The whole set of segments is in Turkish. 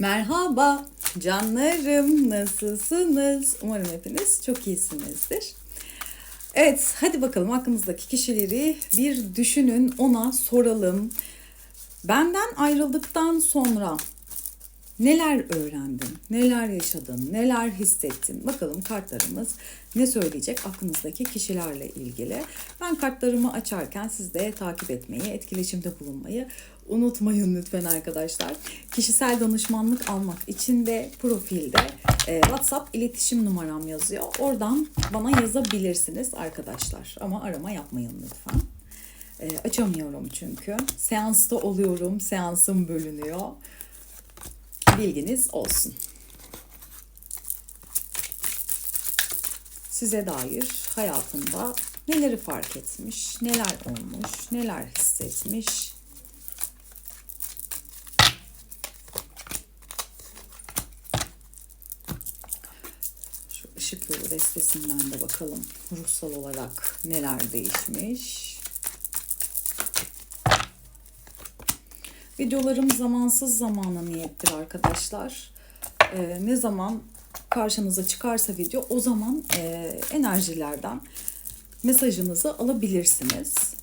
Merhaba canlarım nasılsınız? Umarım hepiniz çok iyisinizdir. Evet hadi bakalım aklımızdaki kişileri bir düşünün ona soralım. Benden ayrıldıktan sonra neler öğrendin, neler yaşadın, neler hissettin? Bakalım kartlarımız ne söyleyecek aklınızdaki kişilerle ilgili. Ben kartlarımı açarken siz de takip etmeyi, etkileşimde bulunmayı unutmayın lütfen arkadaşlar. Kişisel danışmanlık almak için de profilde e, WhatsApp iletişim numaram yazıyor. Oradan bana yazabilirsiniz arkadaşlar. Ama arama yapmayın lütfen. E, açamıyorum çünkü. Seansta oluyorum, seansım bölünüyor. Bilginiz olsun. Size dair hayatında neleri fark etmiş, neler olmuş, neler hissetmiş, Şu ışık yolu destesinden de bakalım ruhsal olarak neler değişmiş. Videolarım zamansız zamana niyettir arkadaşlar. Ee, ne zaman karşınıza çıkarsa video o zaman e, enerjilerden mesajınızı alabilirsiniz.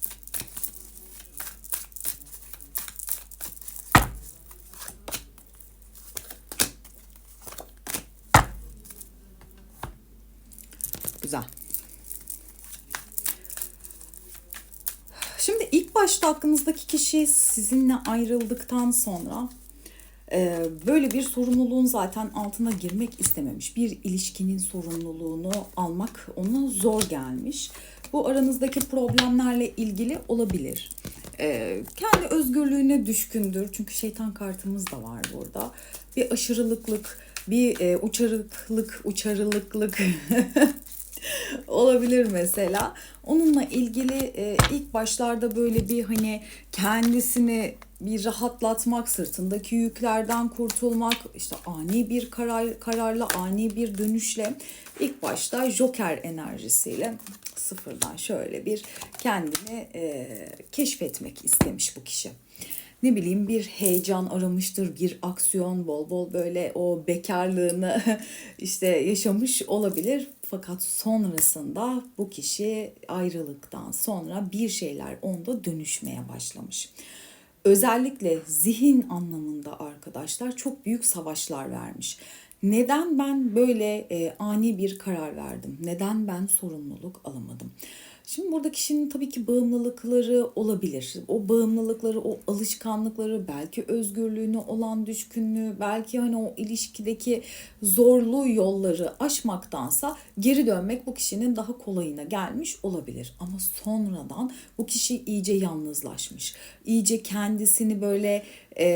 Güzel. Şimdi ilk başta aklınızdaki kişi sizinle ayrıldıktan sonra e, böyle bir sorumluluğun zaten altına girmek istememiş. Bir ilişkinin sorumluluğunu almak ona zor gelmiş. Bu aranızdaki problemlerle ilgili olabilir. E, kendi özgürlüğüne düşkündür. Çünkü şeytan kartımız da var burada. Bir aşırılıklık, bir e, uçarıklık, uçarılıklık olabilir mesela. Onunla ilgili e, ilk başlarda böyle bir hani kendisini bir rahatlatmak, sırtındaki yüklerden kurtulmak, işte ani bir karar kararla, ani bir dönüşle ilk başta Joker enerjisiyle sıfırdan şöyle bir kendini e, keşfetmek istemiş bu kişi ne bileyim bir heyecan aramıştır, bir aksiyon bol bol böyle o bekarlığını işte yaşamış olabilir. Fakat sonrasında bu kişi ayrılıktan sonra bir şeyler onda dönüşmeye başlamış. Özellikle zihin anlamında arkadaşlar çok büyük savaşlar vermiş. Neden ben böyle e, ani bir karar verdim? Neden ben sorumluluk alamadım? Şimdi burada kişinin tabii ki bağımlılıkları olabilir. O bağımlılıkları, o alışkanlıkları, belki özgürlüğüne olan düşkünlüğü, belki hani o ilişkideki zorlu yolları aşmaktansa geri dönmek bu kişinin daha kolayına gelmiş olabilir. Ama sonradan bu kişi iyice yalnızlaşmış. İyice kendisini böyle e,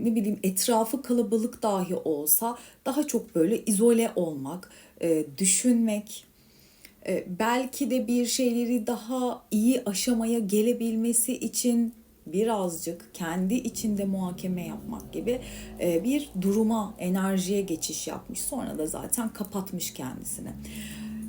ne bileyim etrafı kalabalık dahi olsa daha çok böyle izole olmak, e, düşünmek, belki de bir şeyleri daha iyi aşamaya gelebilmesi için birazcık kendi içinde muhakeme yapmak gibi e, bir duruma, enerjiye geçiş yapmış. Sonra da zaten kapatmış kendisini.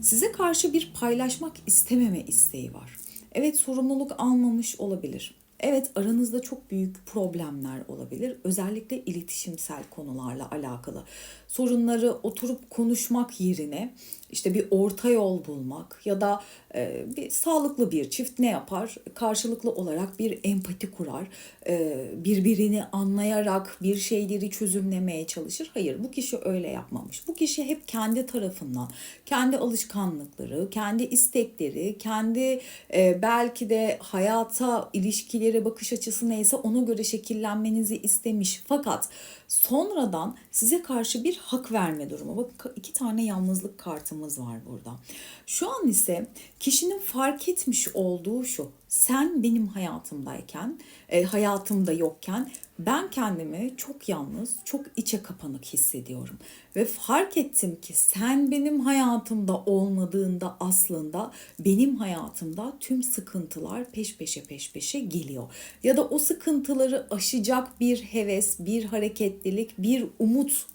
Size karşı bir paylaşmak istememe isteği var. Evet sorumluluk almamış olabilir. Evet aranızda çok büyük problemler olabilir. Özellikle iletişimsel konularla alakalı. Sorunları oturup konuşmak yerine işte bir orta yol bulmak ya da e, bir sağlıklı bir çift ne yapar? Karşılıklı olarak bir empati kurar. E, birbirini anlayarak bir şeyleri çözümlemeye çalışır. Hayır bu kişi öyle yapmamış. Bu kişi hep kendi tarafından, kendi alışkanlıkları, kendi istekleri, kendi e, belki de hayata, ilişkilere bakış açısı neyse ona göre şekillenmenizi istemiş. Fakat sonradan size karşı bir hak verme durumu. Bakın iki tane yalnızlık kartımız var burada. Şu an ise kişinin fark etmiş olduğu şu. Sen benim hayatımdayken, e, hayatımda yokken ben kendimi çok yalnız, çok içe kapanık hissediyorum. Ve fark ettim ki sen benim hayatımda olmadığında aslında benim hayatımda tüm sıkıntılar peş peşe peş peşe geliyor. Ya da o sıkıntıları aşacak bir heves, bir hareketlilik, bir umut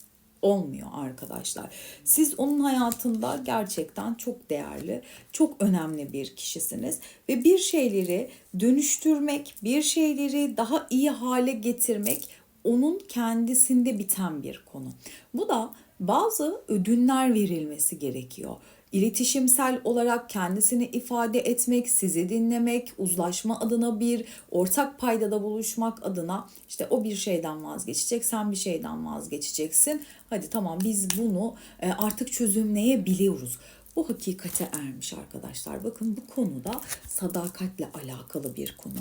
olmuyor arkadaşlar. Siz onun hayatında gerçekten çok değerli, çok önemli bir kişisiniz ve bir şeyleri dönüştürmek, bir şeyleri daha iyi hale getirmek onun kendisinde biten bir konu. Bu da bazı ödünler verilmesi gerekiyor. İletişimsel olarak kendisini ifade etmek, sizi dinlemek, uzlaşma adına bir ortak paydada buluşmak adına işte o bir şeyden vazgeçecek, sen bir şeyden vazgeçeceksin. Hadi tamam biz bunu e, artık çözümleyebiliyoruz. Bu hakikate ermiş arkadaşlar. Bakın bu konuda sadakatle alakalı bir konu.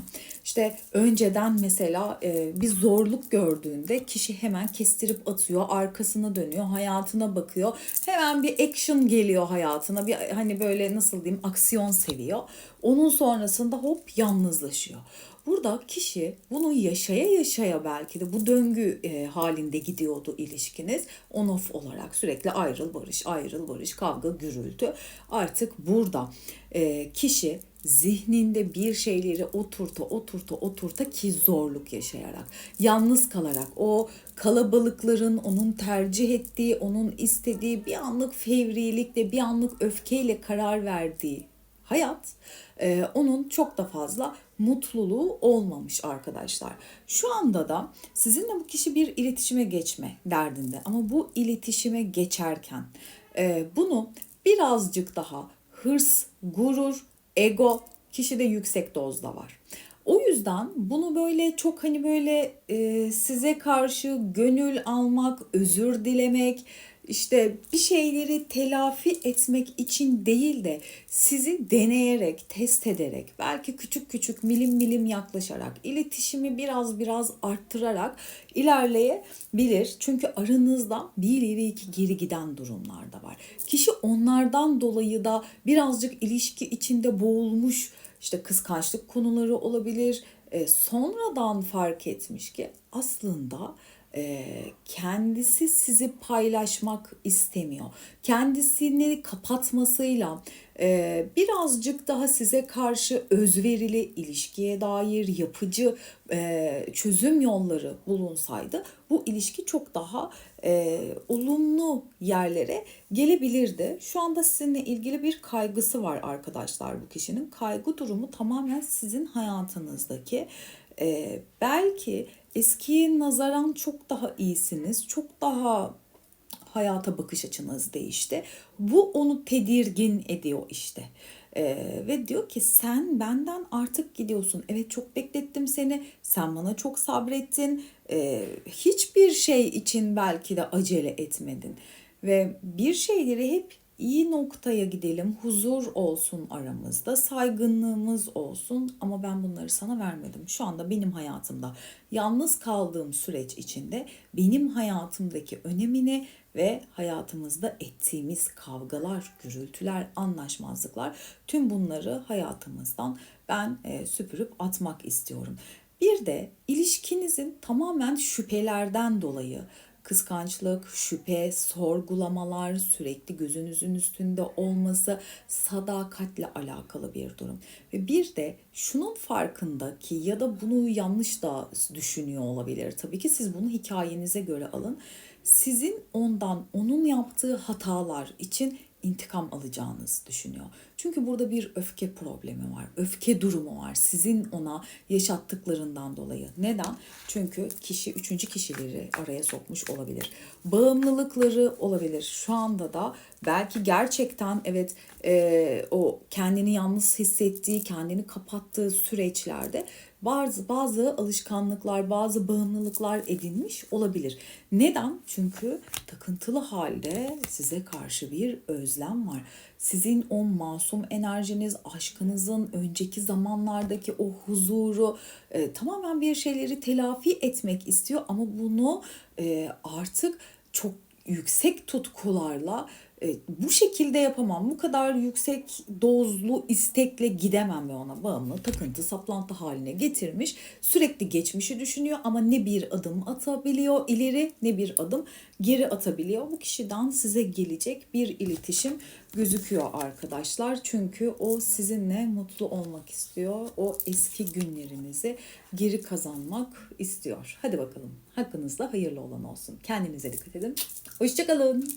İşte önceden mesela e, bir zorluk gördüğünde kişi hemen kestirip atıyor, arkasına dönüyor, hayatına bakıyor. Hemen bir action geliyor hayatına. Bir hani böyle nasıl diyeyim aksiyon seviyor. Onun sonrasında hop yalnızlaşıyor. Burada kişi bunu yaşaya yaşaya belki de bu döngü e, halinde gidiyordu ilişkiniz. On off olarak sürekli ayrıl barış, ayrıl barış, kavga, gürültü. Artık burada e, kişi zihninde bir şeyleri oturta oturta oturta ki zorluk yaşayarak, yalnız kalarak o kalabalıkların onun tercih ettiği, onun istediği bir anlık fevrilikle, bir anlık öfkeyle karar verdiği hayat e, onun çok da fazla mutluluğu olmamış arkadaşlar. Şu anda da sizinle bu kişi bir iletişime geçme derdinde ama bu iletişime geçerken e, bunu birazcık daha hırs, gurur, ego kişide yüksek dozda var. O yüzden bunu böyle çok hani böyle e, size karşı gönül almak, özür dilemek, işte bir şeyleri telafi etmek için değil de sizi deneyerek, test ederek, belki küçük küçük milim milim yaklaşarak, iletişimi biraz biraz arttırarak ilerleyebilir. Çünkü aranızda bir ileri iki geri giden durumlar da var. Kişi onlardan dolayı da birazcık ilişki içinde boğulmuş, işte kıskançlık konuları olabilir. E, sonradan fark etmiş ki aslında e, kendisi sizi paylaşmak istemiyor. Kendisini kapatmasıyla e, birazcık daha size karşı özverili ilişkiye dair yapıcı e, çözüm yolları bulunsaydı bu ilişki çok daha e, olumlu yerlere gelebilirdi. Şu anda sizinle ilgili bir kaygısı var arkadaşlar bu kişinin. Kaygı durumu tamamen sizin hayatınızdaki e, belki eskiye nazaran çok daha iyisiniz. Çok daha hayata bakış açınız değişti. Bu onu tedirgin ediyor işte. Ee, ve diyor ki sen benden artık gidiyorsun. Evet çok beklettim seni. Sen bana çok sabrettin. Ee, hiçbir şey için belki de acele etmedin. Ve bir şeyleri hep iyi noktaya gidelim, huzur olsun aramızda, saygınlığımız olsun ama ben bunları sana vermedim. Şu anda benim hayatımda yalnız kaldığım süreç içinde benim hayatımdaki önemini ve hayatımızda ettiğimiz kavgalar, gürültüler, anlaşmazlıklar tüm bunları hayatımızdan ben e, süpürüp atmak istiyorum. Bir de ilişkinizin tamamen şüphelerden dolayı kıskançlık, şüphe, sorgulamalar, sürekli gözünüzün üstünde olması sadakatle alakalı bir durum. Ve bir de şunun farkında ki ya da bunu yanlış da düşünüyor olabilir. Tabii ki siz bunu hikayenize göre alın. Sizin ondan onun yaptığı hatalar için intikam alacağınızı düşünüyor. Çünkü burada bir öfke problemi var. Öfke durumu var. Sizin ona yaşattıklarından dolayı. Neden? Çünkü kişi üçüncü kişileri araya sokmuş olabilir. Bağımlılıkları olabilir. Şu anda da belki gerçekten evet e, o kendini yalnız hissettiği, kendini kapattığı süreçlerde bazı bazı alışkanlıklar, bazı bağımlılıklar edinmiş olabilir. Neden? Çünkü takıntılı halde size karşı bir özlem var. Sizin o masum enerjiniz, aşkınızın önceki zamanlardaki o huzuru e, tamamen bir şeyleri telafi etmek istiyor ama bunu e, artık çok yüksek tutkularla bu şekilde yapamam. Bu kadar yüksek dozlu istekle gidemem ve ona bağımlı takıntı saplantı haline getirmiş. Sürekli geçmişi düşünüyor ama ne bir adım atabiliyor ileri ne bir adım geri atabiliyor. Bu kişiden size gelecek bir iletişim gözüküyor arkadaşlar. Çünkü o sizinle mutlu olmak istiyor. O eski günlerinizi geri kazanmak istiyor. Hadi bakalım. Hakkınızda hayırlı olan olsun. Kendinize dikkat edin. Hoşçakalın.